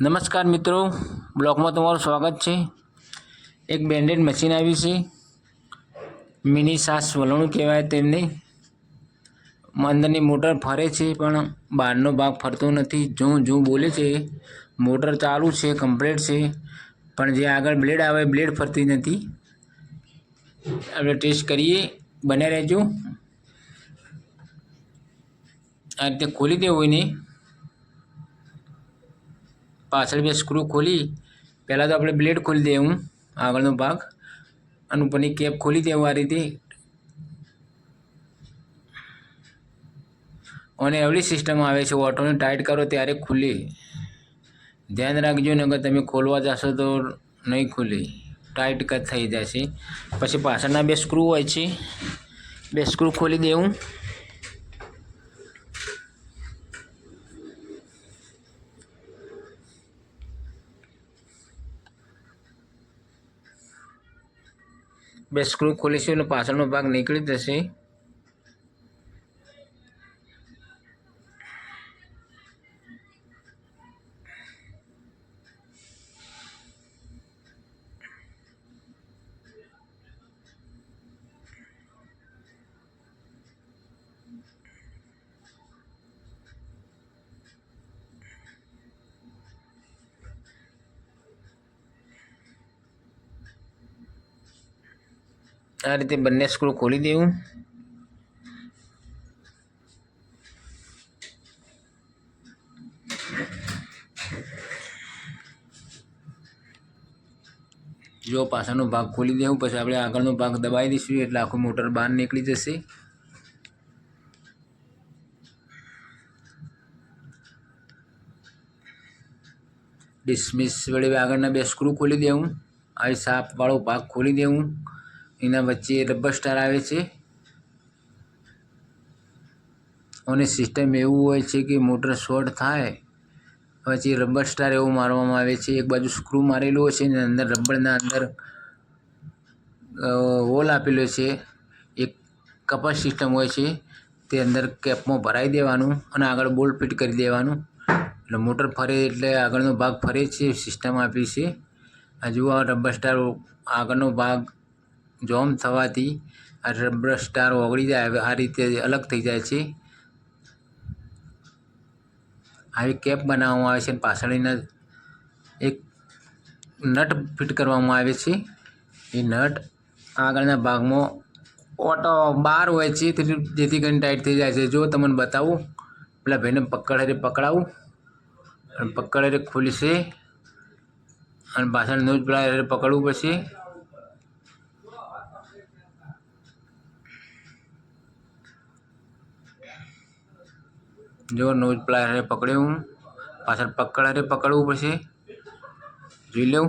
નમસ્કાર મિત્રો, બ્લોગમાં તમારું સ્વાગત છે. એક બેન્ડેડ મશીન આવ્યું છે. મિની સાસ વલણું કહેવાય તેમને. અંદરની મોટર ફરે છે, પણ બહારનો ભાગ ફરતો નથી. જો જો બોલે છે, મોટર ચાલુ છે કમ્પ્લીટ છે, પણ જે આગળ બ્લેડ આવે, બ્લેડ ફરતી નથી. આપણે ટેસ્ટ કરીએ. બને રહેજો. આ રીતે ખોલી દેવું હોય ને પાછળ બે સ્ક્રૂ ખોલી. પહેલાં તો આપણે બ્લેડ ખોલી દેવું આગળનો ભાગ. અને ઉપરની કેપ ખોલી દેવું આ રીતે. અને એવડી સિસ્ટમ આવે છે ઓટોને ટાઈટ કરો ત્યારે ખુલે. ધ્યાન રાખજો નગર તમે ખોલવા જશો તો નહીં ખુલે. ટાઈટ થઈ જશે. પછી પાછળના બે સ્ક્રૂ હોય છે. બે સ્ક્રૂ ખોલી દેવું બે સ્ક્રૂ ખોલીશું અને પાછળનો ભાગ નીકળી જશે. આ રીતે બંને સ્ક્રૂ ખોલી દેવું. જો પાછળનો ભાગ ખોલી દેવું, પછી આપણે આગળનો ભાગ દબાવી દઈશું, એટલે આખું મોટર બહાર નીકળી જશે. ડિસમિસ વડે આગળના બે સ્ક્રૂ ખોલી દેવું. આ સાપવાળો ભાગ ખોલી દેવું. એના વચ્ચે રબર સ્ટાર આવે છે. અને સિસ્ટમ એવું હોય છે કે મોટર શોર્ટ થાય, પછી રબર સ્ટાર એવું મારવામાં આવે છે. એક બાજુ સ્ક્રૂ મારેલું હોય છે અને અંદર રબરના અંદર હોલ આપેલો છે. એક કપાસ સિસ્ટમ હોય છે, તે અંદર કેપમાં ભરાઈ દેવાનું અને આગળ બોલ્ટ ફિટ કરી દેવાનું. એટલે મોટર ફરે એટલે આગળનો ભાગ ફરે છે સિસ્ટમ આપી છે. આ જુઓ રબર સ્ટાર આગળનો ભાગ જોમ થવાથી આ રબર સ્ટાર ઓગળી જાય. આ રીતે અલગ થઈ જાય છે. આવી કેપ બનાવવામાં આવે છે અને પાછળના એક નટ ફિટ કરવામાં આવે છે. એ નટ આગળના ભાગમાં ઓટો બાર હોય છે. જેથી કરીને ટાઈટ થઈ જાય છે. જો તમને બતાવું, પેલા ભાઈને પકડ પકડાવું. અને પકડ ખુલશે. અને પાછળ નોજ પેલા પકડવું પડશે. જો નોઝ પ્લાયરે પકડ્યું પાછળ પકડારે પકડવું પડશે. જોઈ લઉં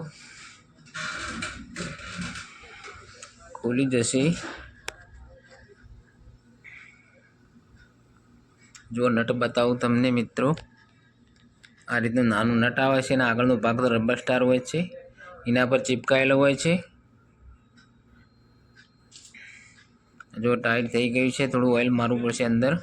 ખોલી જશે. જો નટ બતાવું તમને મિત્રો, આ રીતનું નાનું નટ આવે છે અને આગળનો ભાગ તો રબર સ્ટાર હોય છે. એના પર ચીપકાયેલો હોય છે. જો ટાઈટ થઈ ગયું છે, થોડું ઓઇલ મારવું પડશે અંદર.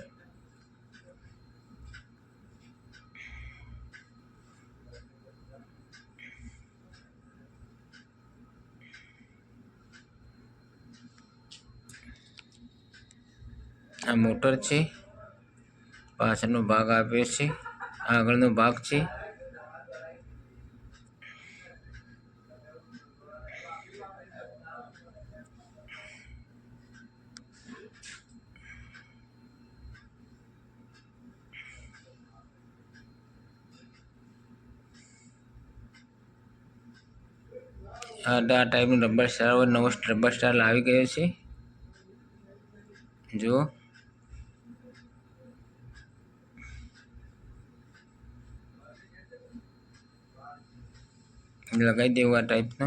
આ મોટર છે. પાછળનો ભાગ આપ્યો છે. આગળનો ભાગ છે. આ ટાઈપનું રબર સ્ટાર નવો રબર સ્ટાર લાવી ગયો છે. જો લગાવી દેવું આ ટાઈપનો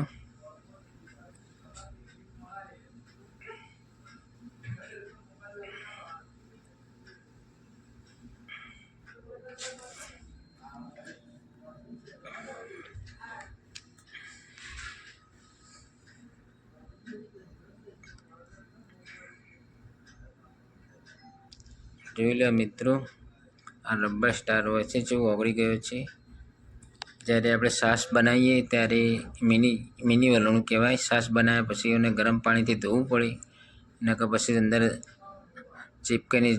જોઈ લો મિત્રો, આ રબર સ્ટાર હોય છે, જેવું ઓગળી ગયો છે. જ્યારે આપણે છાશ બનાવીએ ત્યારે મિની મિની વલણું કહેવાય. છાશ બનાવ્યા પછી એને ગરમ પાણીથી ધોવું પડે. નકર પછી અંદર ચીપકીને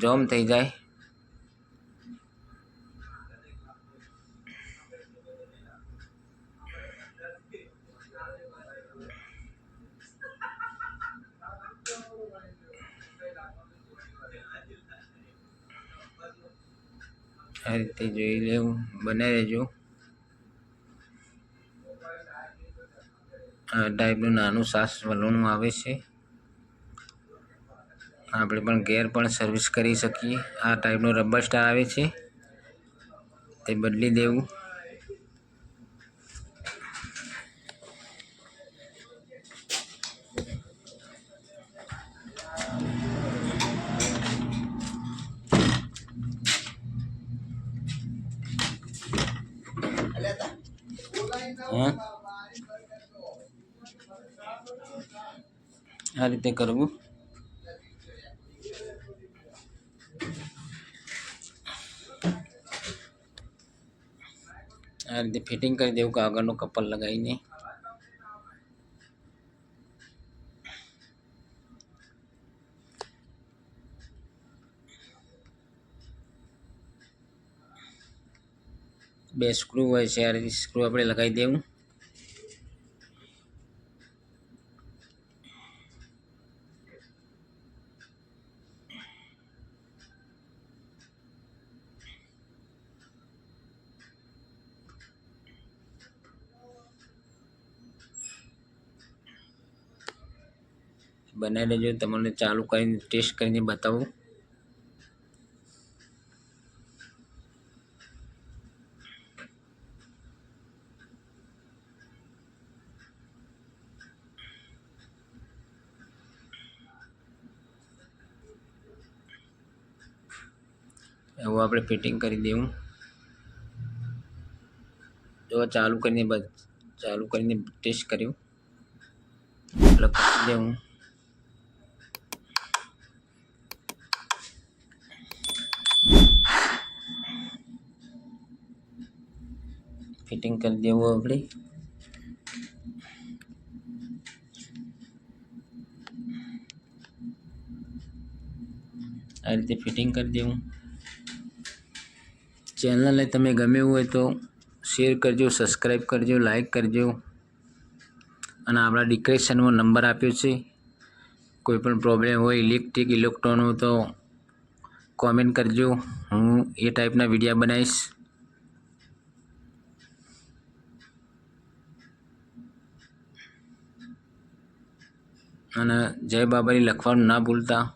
જોમ થઈ જાય. આ રીતે જોઈ લેવું. બનાવી લેજો ટાઈપનું નાનું સાસ વલણું આવે છે. આપણે પણ ઘેર પણ સર્વિસ કરી શકીએ. આ ટાઈપનું રબર સ્ટાર આવે છે. તે બદલી દેવું. હા? આ રીતે કરવું. આ રીતે ફિટિંગ કરી દેવું કાગળનું કપલ લગાવીને. બે સ્ક્રૂ હોય છે, આ રીતે સ્ક્રૂ આપણે લગાવી દેવું. બનાવી લેજો તમને ચાલુ કરીને ટેસ્ટ કરીને બતાવું. એવું આપણે ફિટિંગ કરી દેવું. જો ચાલુ કરીને ચાલુ કરીને ટેસ્ટ કર્યું. એટલે દેવું. ફિટિંગ કરી દેવું આપણે. આ રીતે ફિટિંગ કરી દેવું. ચેનલને તમે ગમ્યું હોય તો શેર કરજો સબસ્ક્રાઈબ કરજો લાઈક કરજો. અને આપણા ડિક્રેશનમાં નંબર આપ્યો છે. કોઈ પણ પ્રોબ્લેમ હોય ઇલેક્ટ્રિક ઇલેક્ટ્રોનનો તો કોમેન્ટ કરજો. હું એ ટાઈપના વિડીયા બનાવીશ. અને જય બાબારી લખવાનું ના ભૂલતા.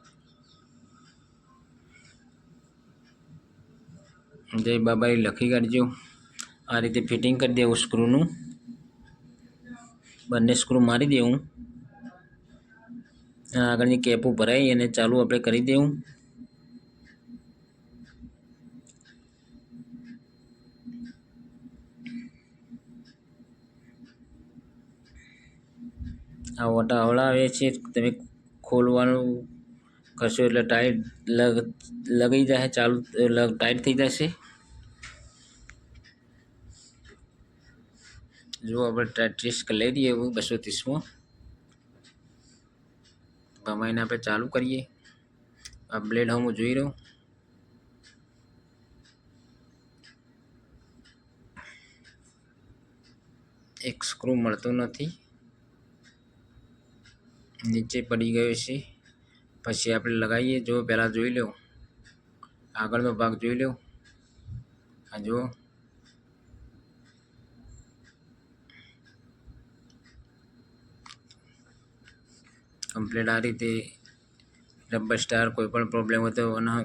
જય બાબારી લખી કાઢજો. આ રીતે ફિટિંગ કરી દેવું સ્ક્રૂનું. બંને સ્ક્રૂ મારી દેવું. આગળની કેપો ભરાઈ અને ચાલુ આપણે કરી દેવું. આ ઓટા હવડાવે છે, તમે ખોલવાનું કરશો એટલે ટાઈટ લગ, લગાઈ જશે, ચાલુ, લગ ટાઈટ થઈ જશે. જો આપણે ટેસ્ટ કરી લઈ દઈએ એવું, બસો ત્રીસમાં. ભમાઈને આપણે ચાલુ કરીએ. આ બ્લેડ હું જોઈ રહ્યો. એક સ્ક્રૂ મળતો નથી. નીચે પડી ગયો છે પછી આપણે લગાવીએ જો પહેલાં જોઈ લો આગળનો ભાગ જોઈ લો આ જુઓ કમ્પ્લેટ આ રીતે રબર સ્ટાર કોઈ પણ પ્રોબ્લેમ હોય તો એના